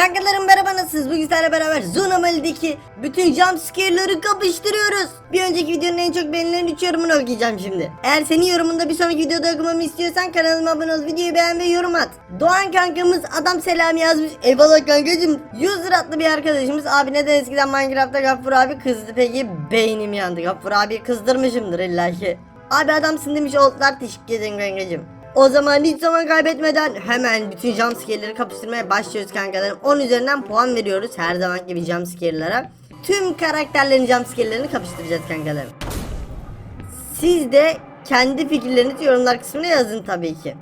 Kankalarım merhaba nasılsınız? Bugün sizlerle beraber Zonomali'deki bütün jumpscare'ları kapıştırıyoruz. Bir önceki videonun en çok beğenilen 3 yorumunu okuyacağım şimdi. Eğer senin yorumunda bir sonraki videoda okumamı istiyorsan kanalıma abone ol, videoyu beğen ve yorum at. Doğan kankamız adam selam yazmış. Eyvallah kankacım. User adlı bir arkadaşımız. Abi neden eskiden Minecraft'ta Gaffur abi kızdı peki? Beynim yandı. Gaffur abi kızdırmışımdır illa ki. Abi adamsın demiş oldular teşekkür ederim kankacım. O zaman hiç zaman kaybetmeden hemen bütün jumpscare'leri kapıştırmaya başlıyoruz kankalarım. 10 üzerinden puan veriyoruz her zaman gibi jumpscare'lara. Tüm karakterlerin jumpscare'lerini kapıştıracağız kankalarım. Siz de kendi fikirlerinizi yorumlar kısmına yazın tabii ki.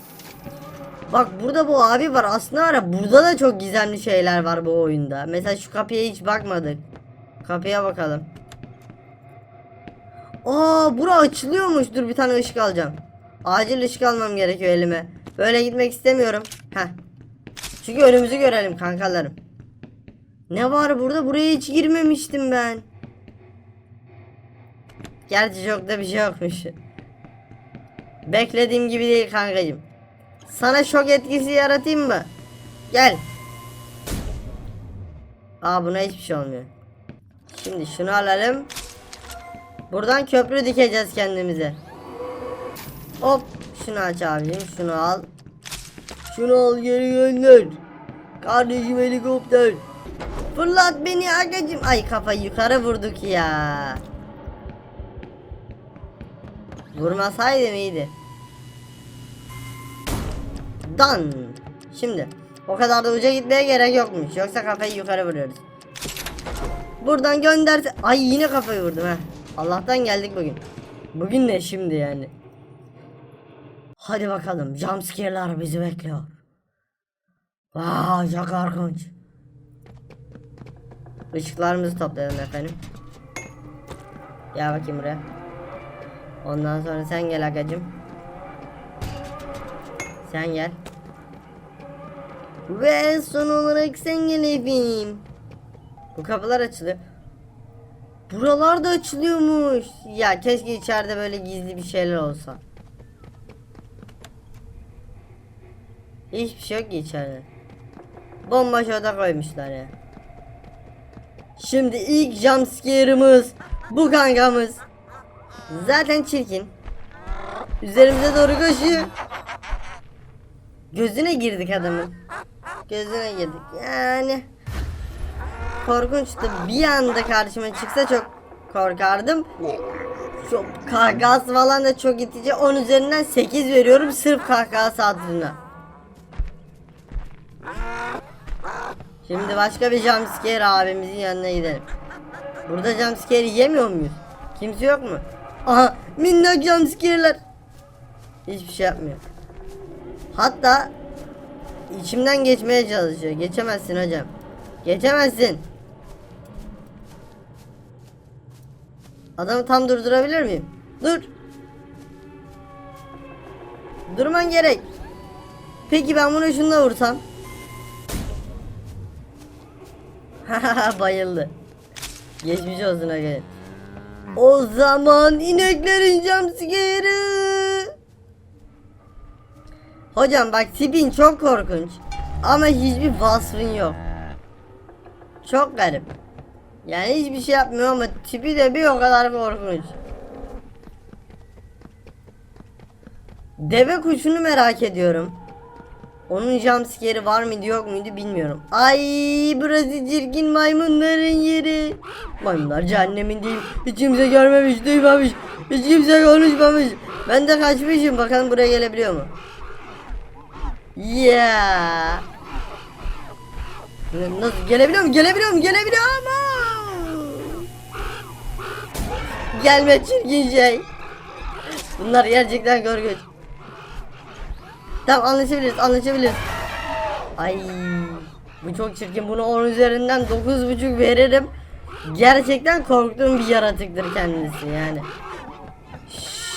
Bak burada bu abi var aslında var ya burada da çok gizemli şeyler var bu oyunda. Mesela şu kapıya hiç bakmadık. Kapıya bakalım. Aa bura açılıyormuş. Dur bir tane ışık alacağım. Acil ışık almam gerekiyor elime. Böyle gitmek istemiyorum. Heh. Çünkü önümüzü görelim kankalarım. Ne var burada? Buraya hiç girmemiştim ben. Gerçi çok da bir şey yokmuş. Beklediğim gibi değil kankacım. Sana şok etkisi yaratayım mı? Gel. Aa buna hiçbir şey olmuyor. Şimdi şunu alalım. Buradan köprü dikeceğiz kendimize. Hop şunu aç abicim şunu al. Şunu al geri gönder. Kardeşim helikopter. Fırlat beni agacım. Ay kafayı yukarı vurduk ya. Vurmasaydım iyiydi. Dan. Şimdi o kadar da uca gitmeye gerek yokmuş. Yoksa kafayı yukarı vuruyoruz. Buradan gönderse... Ay yine kafayı vurdum ha. Allah'tan geldik bugün. Bugün ne şimdi yani? Hadi bakalım jumpscare'lar bizi bekliyor. Vay çok korkunç. Işıklarımızı toplayalım efendim. Gel bakayım buraya. Ondan sonra sen gel agacım. Sen gel. Ve son olarak sen gel efendim. Bu kapılar açılıyor. Buralar da açılıyormuş. Ya keşke içeride böyle gizli bir şeyler olsa. Hiçbir şey yok ki içeride. Bomboş oda koymuşlar ya. Şimdi ilk jumpscare'ımız bu kankamız. Zaten çirkin. Üzerimize doğru koşuyor. Gözüne girdik adamın. Gözüne girdik. Yani korkunçtu. Bir anda karşıma çıksa çok korkardım. Çok kahkahası falan da çok itici. 10 üzerinden 8 veriyorum sırf kahkahası hatırına. Şimdi başka bir jumpscare abimizin yanına gidelim. Burada jumpscare yemiyor muyuz? Kimse yok mu? Aha minnak jumpscare'ler. Hiçbir şey yapmıyor. Hatta içimden geçmeye çalışıyor. Geçemezsin hocam. Geçemezsin. Adamı tam durdurabilir miyim? Dur. Durman gerek. Peki ben bunu şununla vursam? Bayıldı. Geçmiş olsun aga. O zaman ineklerin jumpscare'ı. Hocam bak tipin çok korkunç. Ama hiçbir vasfın yok. Çok garip. Yani hiçbir şey yapmıyor ama tipi de bir o kadar korkunç. Deve kuşunu merak ediyorum. Onun jumpscare'i var mıydı yok muydu bilmiyorum. Ay burası çirkin maymunların yeri. Maymunlar cehennemin değil. Hiç kimse görmemiş, duymamış. Hiç kimse konuşmamış. Ben de kaçmışım. Bakalım buraya gelebiliyor mu? Yeah. Nasıl gelebiliyor mu? Gelebiliyor mu? Gelebiliyor mu? Gelme çirkin şey. Bunlar gerçekten korkunç. Tamam anlaşabiliriz anlaşabiliriz. Ay bu çok çirkin bunu 10 üzerinden 9.5 veririm. Gerçekten korktuğum bir yaratıktır kendisi yani.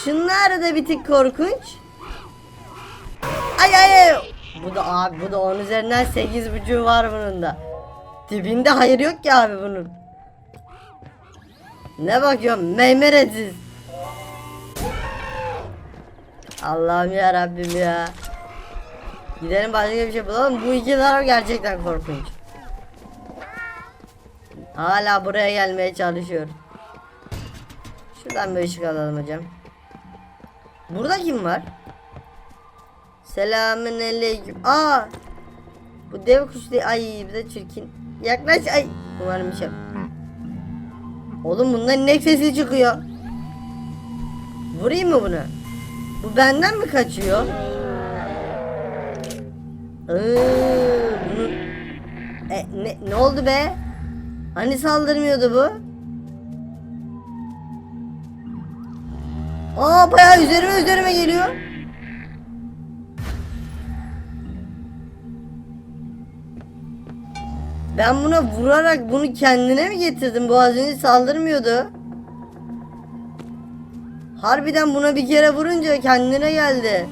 Şunlar da bir tık korkunç. Ay ay ay. Bu da abi bu da 10 üzerinden 8.5 var bunun da. Dibinde hayır yok ki abi bunun. Ne bakıyorsun meymeretsiz. Allah'ım ya Rabbim ya. Gidelim başka bir şey bulalım. Bu iki taraf gerçekten korkunç. Hala buraya gelmeye çalışıyor. Şuradan bir ışık alalım hocam. Burada kim var? Selamün aleyküm. Aa! Bu dev kuş değil. Ay bir de çirkin. Yaklaş. Ay. Umarım bir şey. Oğlum bundan inek sesi çıkıyor. Vurayım mı bunu? Bu benden mi kaçıyor? Iıı, bunun... E, ne, ne oldu be? Hani saldırmıyordu bu? Aa bayağı üzerime üzerime geliyor. Ben buna vurarak bunu kendine mi getirdim? Bu az önce saldırmıyordu. Harbiden buna bir kere vurunca kendine geldi.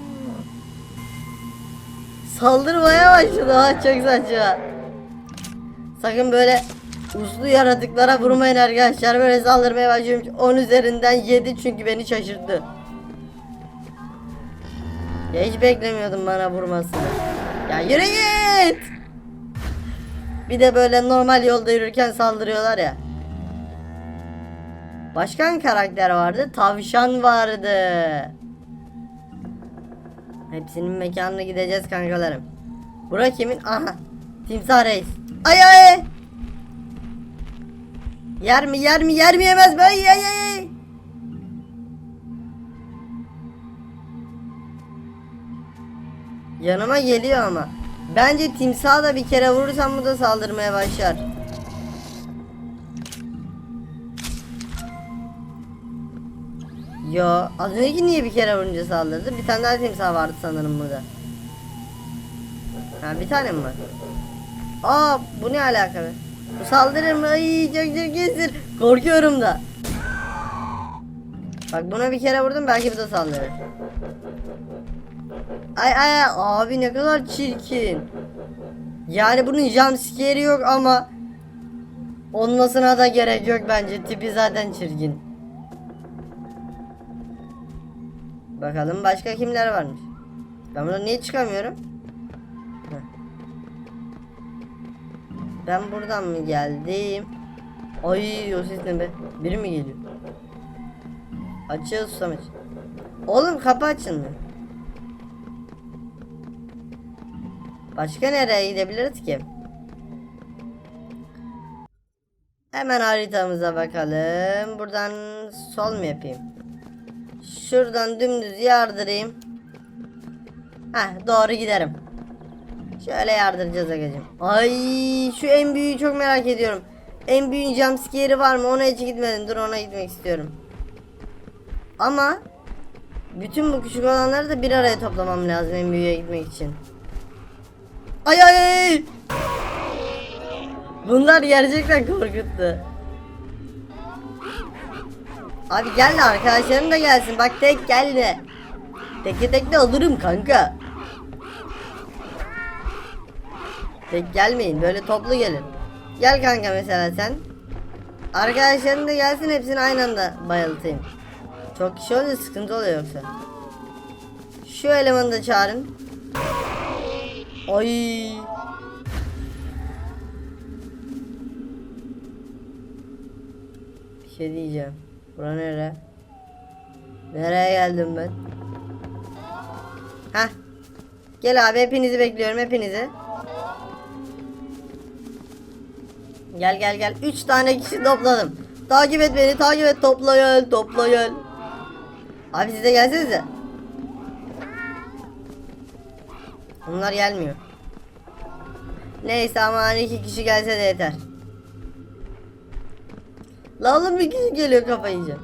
Saldırmaya başladı. Ha çok saçma. Sakın böyle uslu yaratıklara vurmayın arkadaşlar. Böyle saldırmaya başlıyorum. 10 üzerinden 7 çünkü beni şaşırttı. Ya hiç beklemiyordum bana vurmasını. Ya yürü git. Bir de böyle normal yolda yürürken saldırıyorlar ya. Başkan karakter vardı. Tavşan vardı. Hepsinin mekanına gideceğiz kankalarım. Bura kimin? Aha. Timsah reis. Ay ay. Yer mi yer mi yer mi yemez mi? Ay ay ay. Yanıma geliyor ama. Bence timsaha da bir kere vurursam bu da saldırmaya başlar. Yo, az önceki niye bir kere vurunca saldırdı? Bir tane daha timsah vardı sanırım burada. Ha bir tane mi var? Aa bu ne alaka be? Bu saldırır mı? Ay çok çirkinsin. Korkuyorum da. Bak buna bir kere vurdum belki bu da saldırır. Ay ay, abi ne kadar çirkin. Yani bunun jumpscare'i yok ama olmasına da gerek yok bence. Tipi zaten çirkin. Bakalım başka kimler varmış. Ben buradan niye çıkamıyorum? Ben buradan mı geldim? Ay o ses ne be? Biri mi geliyor? Açıyor susamış. Oğlum kapı açılmıyor. Başka nereye gidebiliriz ki? Hemen haritamıza bakalım. Buradan sol mu yapayım? Şuradan dümdüz yardırayım. Heh doğru giderim. Şöyle yardıracağız agacım. Ay şu en büyüğü çok merak ediyorum. En büyüğün jumpscare'i var mı? Ona hiç gitmedim. Dur ona gitmek istiyorum. Ama bütün bu küçük olanları da bir araya toplamam lazım en büyüğe gitmek için. Ay ay ay. Bunlar gerçekten korkuttu. Abi gel de arkadaşlarım da gelsin. Bak tek gelme. Teke tek de olurum kanka. Tek gelmeyin. Böyle toplu gelin. Gel kanka mesela sen. Arkadaşların da gelsin hepsini aynı anda bayıltayım. Çok kişi olunca sıkıntı oluyor yoksa. Şu elemanı da çağırın. Ay. Bir şey diyeceğim. Bura nere? Nereye geldim ben? Heh. Gel abi hepinizi bekliyorum hepinizi. Gel gel gel. Üç tane kişi topladım. Takip et beni takip et topla gel topla gel. Abi siz de gelsenize. Bunlar gelmiyor. Neyse ama hani iki kişi gelse de yeter. La oğlum bir kişi geliyor kafayı yiyeceğim.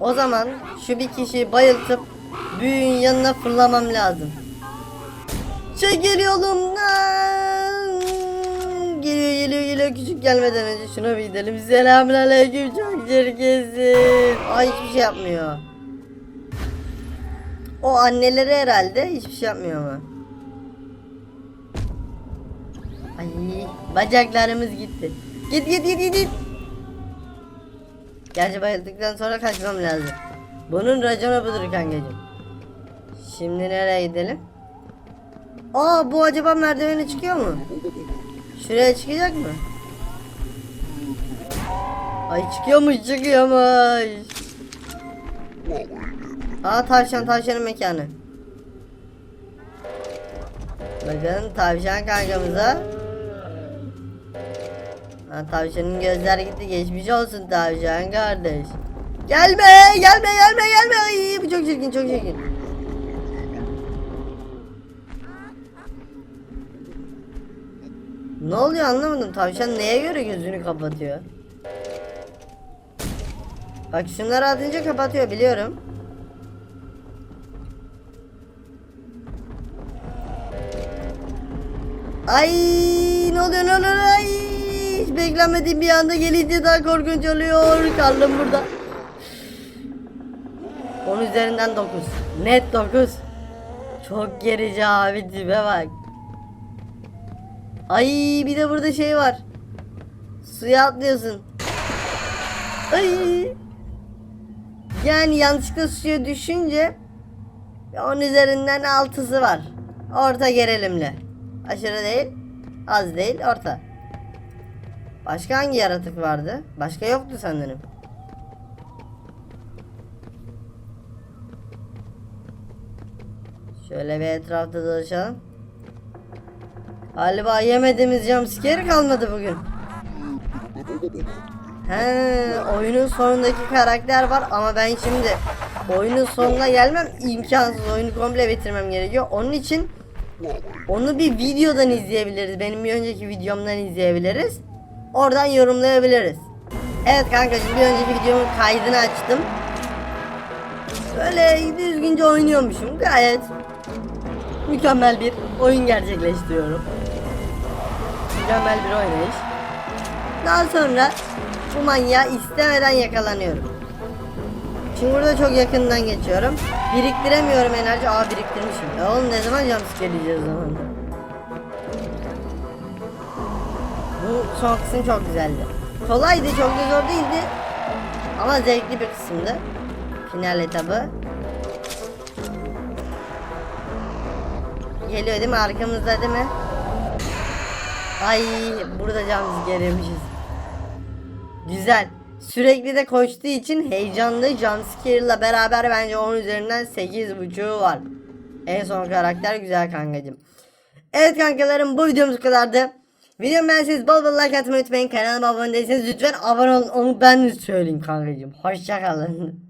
O zaman şu bir kişiyi bayıltıp büyüğün yanına fırlamam lazım. Çekil yolumdan. Geliyor geliyor geliyor küçük gelmeden önce şuna bir gidelim. Selamünaleyküm çok çirkinsin. Ay hiçbir şey yapmıyor. O anneleri herhalde hiçbir şey yapmıyor ama. Ay bacaklarımız gitti. Git git git git. git. Gerçi bayıldıktan sonra kaçmam lazım. Bunun raconu budur kankacığım. Şimdi nereye gidelim? Aa bu acaba merdivene çıkıyor mu? Şuraya çıkacak mı? Ay çıkıyormuş çıkıyormuş. Aa tavşan tavşanın mekanı. Bakın tavşan kankamıza. Ha, tavşanın gözler gitti geçmiş olsun tavşan kardeş. Gelme gelme gelme gelme. Ay, bu çok çirkin çok çirkin. Ne oluyor anlamadım. Tavşan neye göre gözünü kapatıyor? Bak şunları atınca kapatıyor biliyorum. Ay ne oluyor ne oluyor ay hiç beklenmediğim bir anda gelince daha korkunç oluyor. Kaldım burada. 10 üzerinden 9 net 9 çok gerici abi tipe bak. Ay bir de burada şey var. Suya atlıyorsun. Ay. Yani yanlışlıkla suya düşünce 10 üzerinden 6'sı var. Orta gerilimli Aşırı değil, az değil, orta. Başka hangi yaratık vardı? Başka yoktu sanırım. Şöyle bir etrafta dolaşalım. Galiba yemediğimiz jumpscare kalmadı bugün. He, oyunun sonundaki karakter var ama ben şimdi oyunun sonuna gelmem imkansız. Oyunu komple bitirmem gerekiyor. Onun için onu bir videodan izleyebiliriz. Benim bir önceki videomdan izleyebiliriz. Oradan yorumlayabiliriz. Evet kankacığım bir önceki videomun kaydını açtım. Böyle düzgünce oynuyormuşum. Gayet mükemmel bir oyun gerçekleştiriyorum. Mükemmel bir oynayış. Daha sonra bu manyağı istemeden yakalanıyorum. Şimdi burada çok yakından geçiyorum. Biriktiremiyorum enerji. Aa biriktirmişim. Ya oğlum ne zaman jumpscare yiyeceğiz zaman? Bu son kısım çok güzeldi. Kolaydı, çok da zor değildi. Ama zevkli bir kısımdı. Final etabı. Geliyor değil mi? Arkamızda değil mi? Ay burada jumpscare yemişiz. Güzel. Sürekli de koştuğu için heyecanlı jumpscare'la beraber bence 10 üzerinden 8.5'u var. En son karakter güzel kankacım. Evet kankalarım bu videomuz kadardı. Videomu beğenseniz bol bol like atmayı unutmayın. Kanalıma abone değilseniz lütfen abone olun. Onu ben söyleyeyim kankacım. Hoşçakalın.